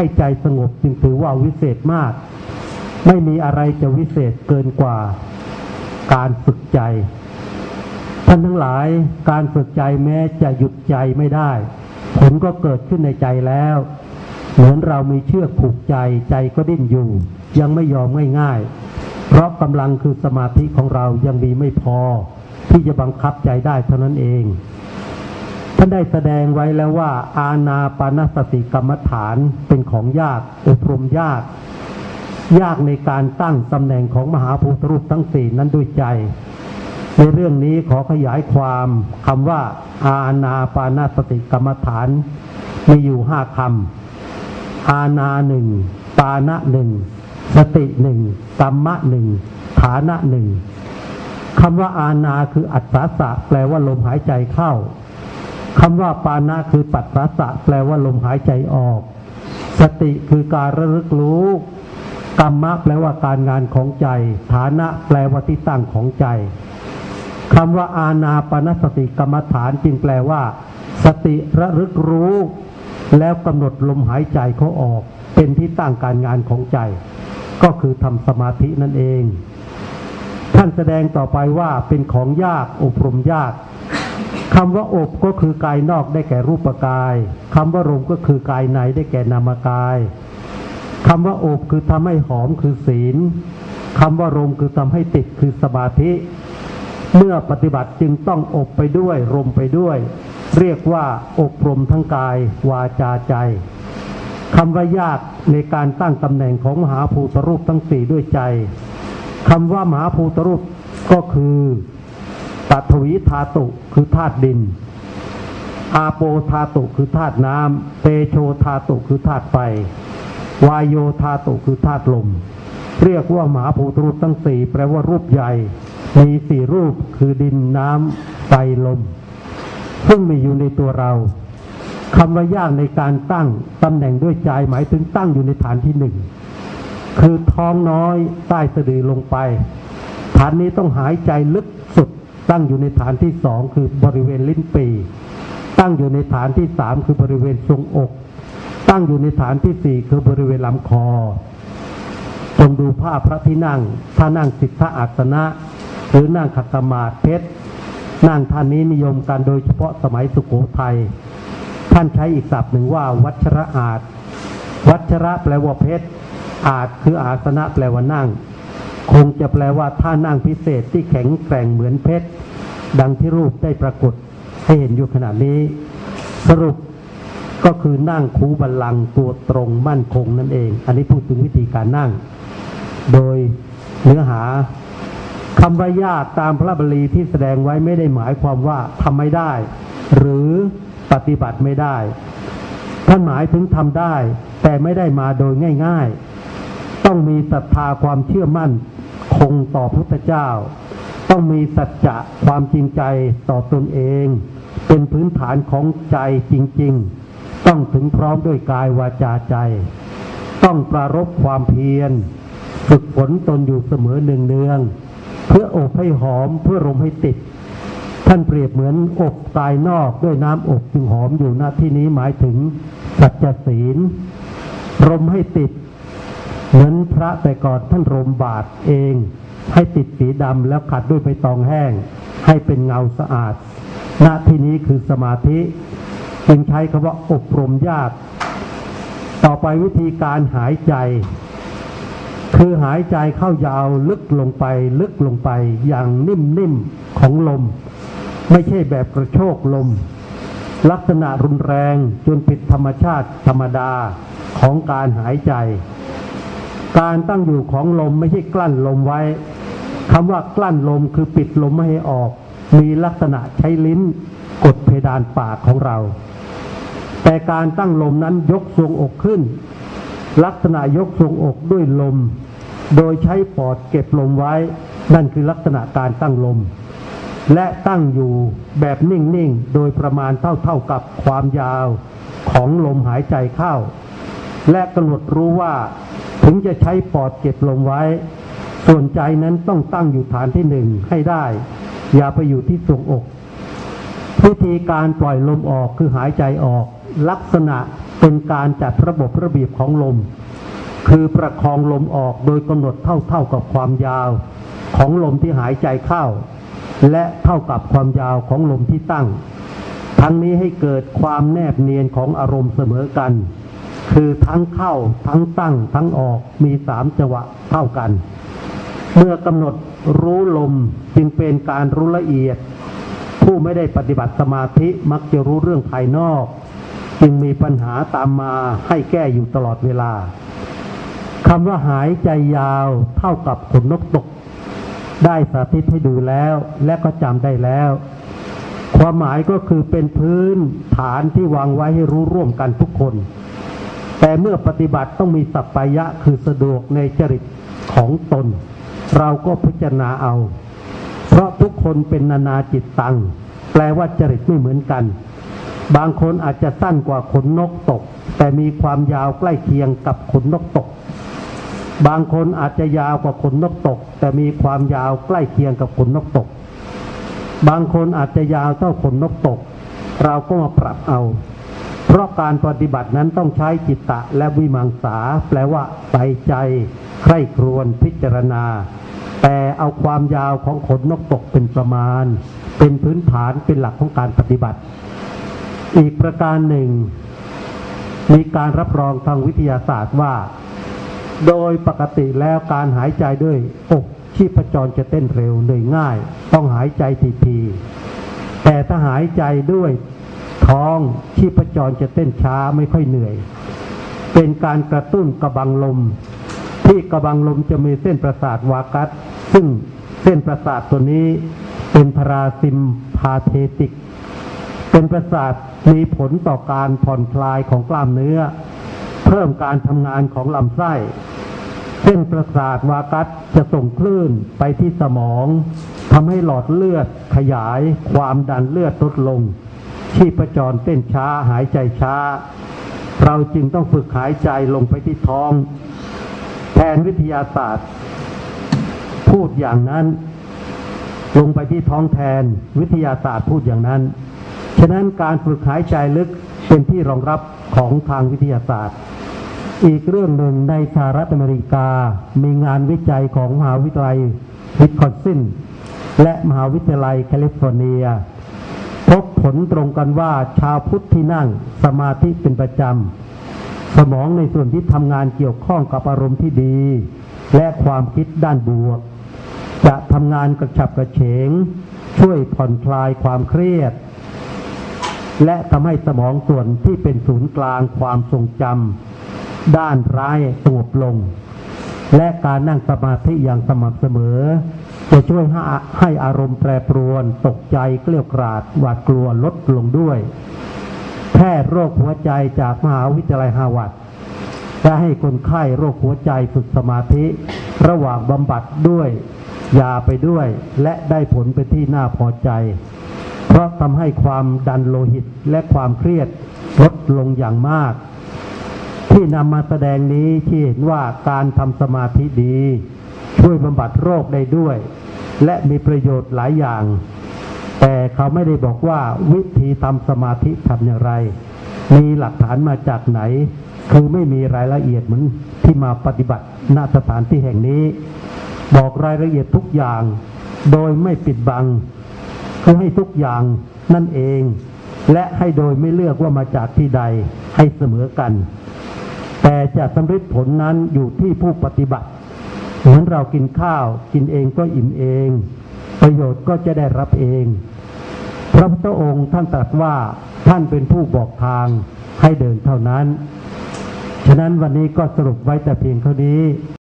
ให้ใจสงบจึงถือว่าวิเศษมาก ไม่มีอะไรจะวิเศษเกินกว่าการฝึกใจ ท่านทั้งหลายการฝึกใจแม้จะหยุดใจไม่ได้ ผลก็เกิดขึ้นในใจแล้ว เหมือนเรามีเชือกผูกใจใจก็ดิ้นอยู่ ยังไม่ยอมง่ายๆเพราะกำลังคือสมาธิของเรายังมีไม่พอ ที่จะบังคับใจได้เท่านั้นเอง ท่านได้แสดงไว้แล้วว่า อาณาปานสติกรรมฐานเป็นของยากอบรมยาก ยากในการตั้งตำแหน่งของมหาภูตรูปทั้งสี่นั้นด้วยใจ ในเรื่องนี้ขอขยายความคำว่า อาณาปานสติกรรมฐาน มีอยู่ห้าคำอาณาหนึ่งปานะหนึ่งสติหนึ่งกรรมะหนึ่งฐานะหนึ่งคำว่าอาณาคืออัศสาสะแปลว่าลมหายใจเข้า คำว่าปานะคือปัสสาสะแปลว่าลมหายใจออก สติคือการระลึกรู้กรรมะแปลว่าการงานของใจ ฐานะแปลว่าที่ตั้งของใจคำว่าอาณาปณสติกรรมฐานจึงแปลว่า สติระลึกรู้ แล้วกำหนดลมหายใจเขาออก เป็นที่ตั้งการงานของใจ ก็คือทำสมาธินั่นเอง ท่านแสดงต่อไปว่าเป็นของยากอบรมยาก คำว่าอบก็คือกายนอกได้แก่รูปกายคำว่าลมก็คือกายในได้แก่นามกายคำว่าอบคือทำให้หอมคือศีลคำว่าลมคือทำให้ติดคือสมาธิ เมื่อปฏิบัติจึงต้องอบไปด้วย รมไปด้วย เรียกว่าอบรมทั้งกาย วาจาใจคำว่ายากในการตั้งตำแหน่งของมหาภูตรูปทั้งสี่ด้วยใจคำว่ามหาภูตรูปก็คือ ปฐวีธาตุคือธาตุดิน อาโปธาตุคือธาตุน้ำเตโชธาตุคือธาตุไฟ วายโยธาตุคือธาตุลม เรียกว่ามหาภูตรูปทั้งสี่แปลว่ารูปใหญ่ มีสี่รูปคือดินน้ำไฟลม ซึ่งมีอยู่ในตัวเราคำว่ายากในการตั้งตำแหน่งด้วยใจหมายถึงตั้งอยู่ในฐานที่หนึ่งคือท้องน้อยใต้สะดือลงไป ฐานนี้ต้องหายใจลึกสุด ตั้งอยู่ในฐานที่สองคือบริเวณลิ้นปีตั้งอยู่ในฐานที่สามคือบริเวณทรงอก ตั้งอยู่ในฐานที่สี่คือบริเวณลำคอจงดูภาพพระที่นั่งถ้านั่งสิทธอาสนะ หรือนั่งขัตมาเพชรนั่งท่านนี้นิยมกันโดยเฉพาะสมัยสุโขทัยท่านใช้อีกศัพท์หนึ่งว่า วัชระอาจ วัชระแปลว่าเพชรอาจคืออาสนะแปลว่านั่ง คงจะแปลว่าท่านั่งพิเศษที่แข็งแกร่งเหมือนเพชร ดังที่รูปได้ปรากฏให้เห็นอยู่ขณะนี้ สรุปก็คือนั่งคูบัลลังตัวตรงมั่นคงนั่นเอง อันนี้พูดถึงวิธีการนั่ง โดยเนื้อหาคำว่ายากตามพระบาลีที่แสดงไว้ไม่ได้หมายความว่าทำไม่ได้ หรือปฏิบัติไม่ได้ ท่านหมายถึงทำได้ แต่ไม่ได้มาโดยง่าย ๆ ต้องมีศรัทธาความเชื่อมั่น คงต่อพุทธเจ้า ต้องมีสัจจะความจริงใจต่อตนเอง เป็นพื้นฐานของใจจริง ๆ ต้องถึงพร้อมด้วยกายวาจาใจ ต้องปรารบความเพียร ฝึกฝนตนอยู่เสมอเนืองๆเพื่ออบให้หอมเพื่อรมให้ติดท่านเปรียบเหมือนอบกายนอกด้วยน้ำอบจึงหอมอยู่ณที่นี้หมายถึงสัจศีลรมให้ติด เหมือนพระแต่ก่อนท่านรมบาทเอง ให้ติดสีดำแล้วขัดด้วยใบตองแห้ง ให้เป็นเงาสะอาด ณที่นี้คือสมาธิ จึงใช้คำว่าอบรมยาก ต่อไปวิธีการหายใจ คือหายใจเข้ายาวลึกลงไปลึกลงไปอย่างนิ่มๆของลม ไม่ใช่แบบกระโชกลม ลักษณะรุนแรงจนผิดธรรมชาติธรรมดาของการหายใจ การตั้งอยู่ของลมไม่ใช่กลั้นลมไว้คำว่ากลั้นลมคือปิดลมไม่ให้ออก มีลักษณะใช้ลิ้นกดเพดานปากของเรา แต่การตั้งลมนั้นยกทรงอกขึ้น ลักษณะยกทรงอกด้วยลม โดยใช้ปอดเก็บลมไว้ นั่นคือลักษณะการตั้งลม และตั้งอยู่แบบนิ่งๆ โดยประมาณเท่าๆกับความยาวของลมหายใจเข้า และกำหนดรู้ว่า ถึงจะใช้ปอดเก็บลมไว้ ส่วนใจนั้นต้องตั้งอยู่ฐานที่หนึ่งให้ได้ อย่าไปอยู่ที่ทรงอกพิธีการปล่อยลมออกคือหายใจออก ลักษณะเป็นการจัดระบบระเบียบของลม คือประคองลมออกโดยกำหนดเท่าเท่ากับความยาว ของลมที่หายใจเข้า และเท่ากับความยาวของลมที่ตั้ง ทั้งนี้ให้เกิดความแนบเนียนของอารมณ์เสมอกัน คือทั้งเข้าทั้งตั้งทั้งออกมีสามจังหวะเท่ากัน เมื่อกำหนดรู้ลมจึงเป็นการรู้ละเอียด ผู้ไม่ได้ปฏิบัติสมาธิมักจะรู้เรื่องภายนอก จึงมีปัญหาตามมาให้แก้อยู่ตลอดเวลาคำว่าหายใจยาวเท่ากับขนนกตก ได้สาธิตให้ดูแล้วและก็จำได้แล้ว ความหมายก็คือเป็นพื้นฐานที่วางไว้ให้รู้ร่วมกันทุกคน แต่เมื่อปฏิบัติต้องมีสัพพยะคือสะดวกในจริตของตน เราก็พิจารณาเอา เพราะทุกคนเป็นนานาจิตตัง แปลว่าจริตไม่เหมือนกัน บางคนอาจจะสั้นกว่าขนนกตก แต่มีความยาวใกล้เคียงกับขนนกตก บางคนอาจจะยาวกว่าขนนกตก แต่มีความยาวใกล้เคียงกับขนนกตก บางคนอาจจะยาวเท่าขนนกตก เราก็มาปรับเอา เพราะการปฏิบัตินั้นต้องใช้จิตตะและวิมังสา แปลว่าใส่ใจ ใคร่ครวญพิจารณา แต่เอาความยาวของขนนกตกเป็นประมาณ เป็นพื้นฐานเป็นหลักของการปฏิบัติ อีกประการหนึ่ง มีการรับรองทางวิทยาศาสตร์ว่า โดยปกติแล้วการหายใจด้วยอกชีพจรจะเต้นเร็วเหนื่อยง่าย ต้องหายใจทีๆแต่ถ้าหายใจด้วย ท้องชีพจรจะเต้นช้าไม่ค่อยเหนื่อย เป็นการกระตุ้นกระบังลม ที่กระบังลมจะมีเส้นประสาทวากัสซึ่งเส้นประสาทตัวนี้เป็นพราซิมพาเทติก เป็นประสาทมีผลต่อการผ่อนคลายของกล้ามเนื้อ เพิ่มการทำงานของลำไส้ เส้นประสาทวากัสจะส่งคลื่นไปที่สมองทำให้หลอดเลือดขยายความดันเลือดลดลง ชีพจรเต้นช้าหายใจช้า เราจึงต้องฝึกหายใจลงไปที่ท้อง แทนวิทยาศาสตร์ พูดอย่างนั้น ลงไปที่ท้องแทนวิทยาศาสตร์พูดอย่างนั้น ฉะนั้นการฝึกหายใจลึกเป็นที่รองรับของทางวิทยาศาสตร์ อีกเรื่องหนึ่งในสหรัฐอเมริกามีงานวิจัยของมหาวิทยาลัยวิสคอนซินและมหาวิทยาลัยแคลิฟอร์เนีย พบผลตรงกันว่าชาวพุทธที่นั่งสมาธิเป็นประจำ สมองในส่วนที่ทำงานเกี่ยวข้องกับอารมณ์ที่ดี และความคิดด้านบวก จะทำงานกระฉับกระเฉง ช่วยผ่อนคลายความเครียด และทำให้สมองส่วนที่เป็นศูนย์กลางความทรงจำด้านร้ายสงบลง และการนั่งสมาธิอย่างสม่ำเสมอ จะช่วยให้ให้อารมณ์แปรปรวน ตกใจเกลียวกราดหวาดกลัวลดลงด้วย แพทย์โรคหัวใจจากมหาวิทยาลัยฮาวาดได้ให้คนไข้โรคหัวใจฝึกสมาธิ ระหว่างบำบัดด้วย ยาไปด้วย และได้ผลเป็นที่น่าพอใจ เพราะทำให้ความดันโลหิตและความเครียดลดลงอย่างมาก ที่นำมาแสดงนี้ที่เห็นว่าการทำสมาธิดี ช่วยบำบัดโรคได้ด้วย และมีประโยชน์หลายอย่าง แต่เขาไม่ได้บอกว่าวิธีทำสมาธิทำอย่างไร มีหลักฐานมาจากไหน คือไม่มีรายละเอียดเหมือนที่มาปฏิบัติณสถานที่แห่งนี้ บอกรายละเอียดทุกอย่าง โดยไม่ปิดบัง คือให้ทุกอย่างนั่นเอง และให้โดยไม่เลือกว่ามาจากที่ใดให้เสมอกัน แต่จะสำเร็จผลนั้นอยู่ที่ผู้ปฏิบัติ เหมือนเรากินข้าวกินเองก็อิ่มเอง ประโยชน์ก็จะได้รับเอง พระพุทธองค์ท่านตรัสว่าท่านเป็นผู้บอกทางให้เดินเท่านั้น ฉะนั้นวันนี้ก็สรุปไว้แต่เพียงเท่านี้